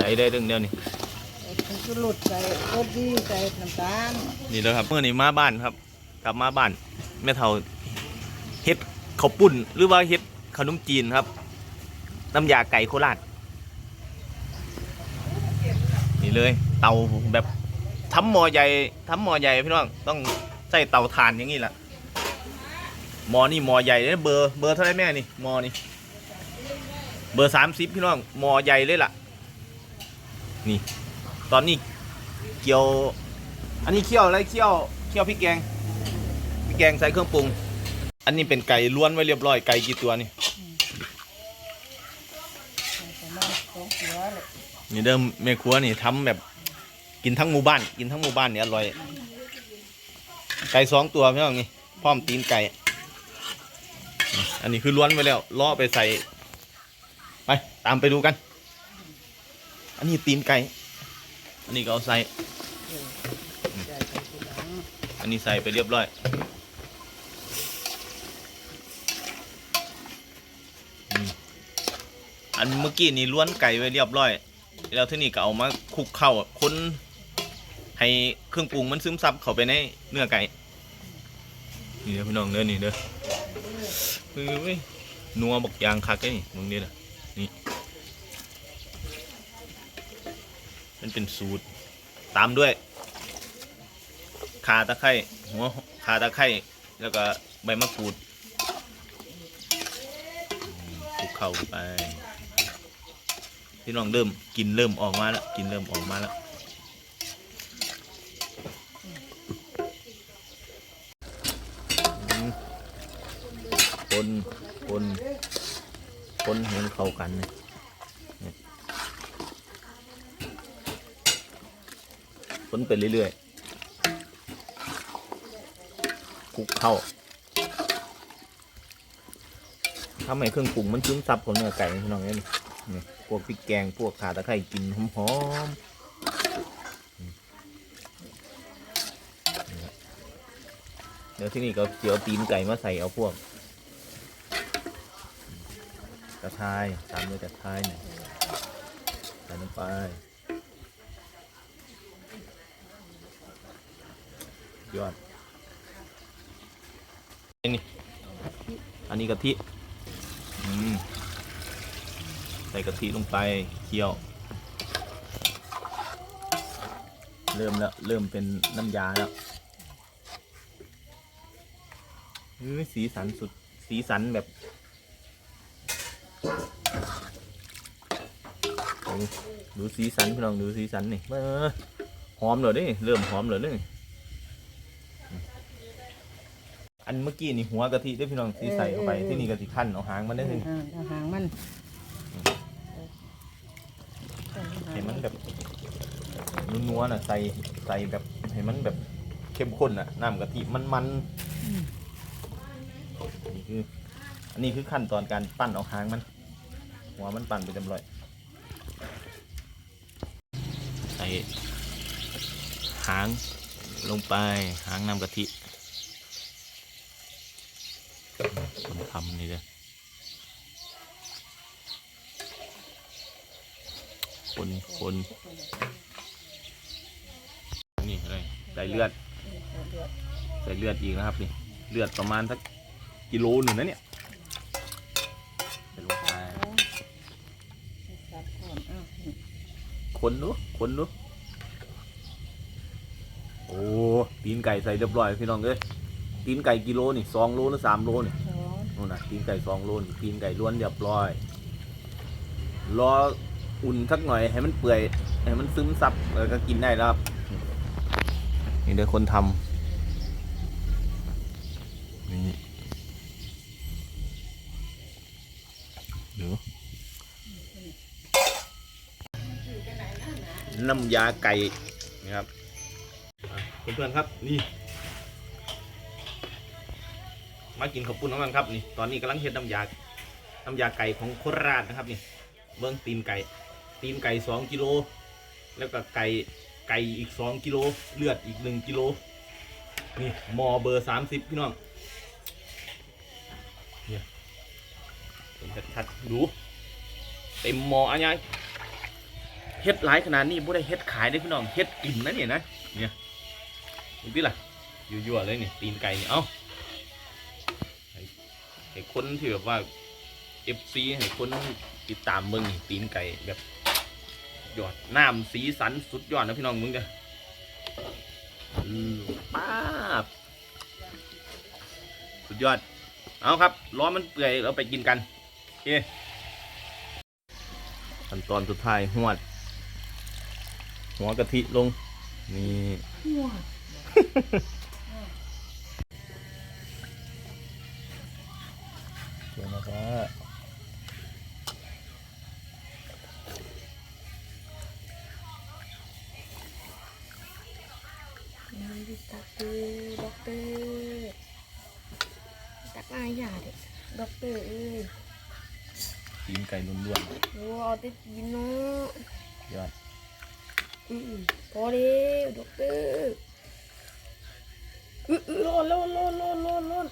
ส่ได้เรื่องเดียวนี่ผงชูรสใส่รสดีใส่น้ำตาลนี่แล้วครับเมื่อนี้มาบ้านครับ กลับมาบ้านแม่เฒ่าเฮ็ดข้าวปุ้น หรือว่าเฮ็ดขนมจีนครับ น้ำยาไก่โคราชนี่เลย เตาแบบทำหม้อใหญ่ทำหม้อใหญ่พี่น้องต้องใส่เตาถ่านอย่างนี้แหละหม้อนี่หม้อใหญ่เลยนะเบอร์เบอร์เท่าไหรแม่นี่หม้อนี่เบอร์สามสิบพี่น้องหม้อใหญ่เลยล่ะ นี่ ตอนนี้เกี่ยว อันนี้เคี่ยวอะไรเคี่ยวเคี่ยวพริกแกงพริกแกงใส่เครื่องปรุง อันนี้เป็นไก่ล้วนไว้เรียบร้อยไก่กี่ตัวนี่นี่เดิมแม่ครัวนี่ทำแบบกินทั้งหมู่บ้าน กินทั้งหมู่บ้านเนี่ยอร่อย ไก่สองตัวพี่น้องนี่พร้อมตีนไก่ อันนี้คือล้วนไว้แล้วล่อไปใส่ ไปตามไปดูกัน อันนี้ตีนไก่ อันนี้ก็เอาใส่ อันนี้ใส่ไปเรียบร้อย อันเมื่อกี้นี่ล้วนไก่ไว้เรียบร้อย แล้วที่นี่ก็เอามาคลุกเข้าคนให้เครื่องปรุงมันซึมซับเข้าไปในเนื้อไก่ นี่เด้อพี่น้องเด้อนี่เด้อเฮ้ยนัวบอกยางคักเลยนี่มึงนี่นะนี่ มันเป็นสูตร ตามด้วยขาตะไคร้หัวขาตะไคร้แล้วก็ใบมะกรูดคลุกเข้าไปพี่น้องเริ่มกินเริ่มออกมาแล้วกินเริ่มออกมาแล้วคนคนคนเห็นเข้ากันเนี่ยเนี่ย คนไปเรื่อยๆคลุกเข้าทำให้เครื่องปรุงมันซึมซับของเนื้อไก่พี่น้องเนี่ยนี่นี่พวกพริกแกงพวกขาตะไคร้กินหอมๆเดี๋ยวที่นี่ก็เจียวตีนไก่มาใส่เอาพวกกระชายตามด้วยกระชายหน่อยใส่ลงไป ยอดนี่อันนี้กะทิอืมใส่กะทิลงไปเคี่ยว เริ่มแล้ว เริ่มเป็นน้ำยาแล้วเฮ้ยสีสันสุดสีสันแบบโอ้ดูสีสันพี่น้องดูสีสันนี่เออหอมเลยดิเริ่มหอมเลยนี่ อันเมื่อกี้นี่หัวกะทิได้อพี่น้องที่ใส่เข้าไป ที่นี่กะทิขั้นเอาหางมันได้อเอทีอเอาหางมันให้มันแบบนัวๆน่ะใส่ใส่แบบให้มันแบบเข้มข้นน่ะน้ำกะทิมันมันๆนี่คือ อันนี้คือขั้นตอนการปั้นเอาหางมัน หัวมันปั้นไปจำร้อยใส่หางลงไปหางน้ำกะทิคน ทำนี่เลยคนคนนี่อะไรใส่เลือดใส่เลือดอีกนะครับนี่เลือดประมาณสักกิโลหนึ่งนะเนี่ยใส่ลงไปตัดก่อนอ้าวคนดูคนดูโอ้ตีนไก่ใส่เรียบร้อยพี่น้องเอ้ยตีนไก่กิโลนี่สองโลหรือสามโลนี่ นู่นน่ะตีนไก่สองโลนี่ตีนไก่ล้วนเรียบร้อย รออุ่นสักหน่อยให้มันเปื่อยให้มันซึมซับแล้วก็กินได้แล้วครับนี่เดี๋ยวคนทำนี่เดี๋ยวน้ำยาไก่นะครับอะเพื่อนๆครับนี่ มากินข้าวปุ้นน้ำมันครับนี่ตอนนี้กำลังเฮ็ดน้ำยาน้ำยาไก่ของโคราชนะครับนี่เบิ้งตีนไก่ ตีนไก่สองกิโลแล้วก็ไก่ไก่อีกสองกิโลเลือดอีกหนึ่งกิโลนี่มอเบอร์สามสิบพี่น้องเนี่ยเป็นชัดๆดูเต็มมออันยังเฮ็ดหลายขนาดนี้บ่ได้เฮ็ดขายได้พี่น้องเฮ็ดกินนะเนี่ยนะเนี่ยดูดิล่ะยั่วๆเลยนี่ตีนไก่นี่เอ้า ให้คนที่แบบว่า FC ให้คนติดตามมึงนี่ตีนไก่แบบยอดน้ำสีสันสุดยอดนะพี่น้องมึงเด้ออือป้าบสุดยอด เอาครับล้อมันเปื่อยเราไปกินกันโอเคขั้นตอนสุดท้ายหวด หัวกะทิลง นี่ ตักเตอร์ด็อกเตอร์ตักมาหยาดด็อกเตอร์เอ้ยตีนไก่ล้วนโอ้เอาแต่กินเนาะๆยอดอืมพอแล้วด็อกเตอร์อืออือร้อนร้อนร้อนร้อนร้อน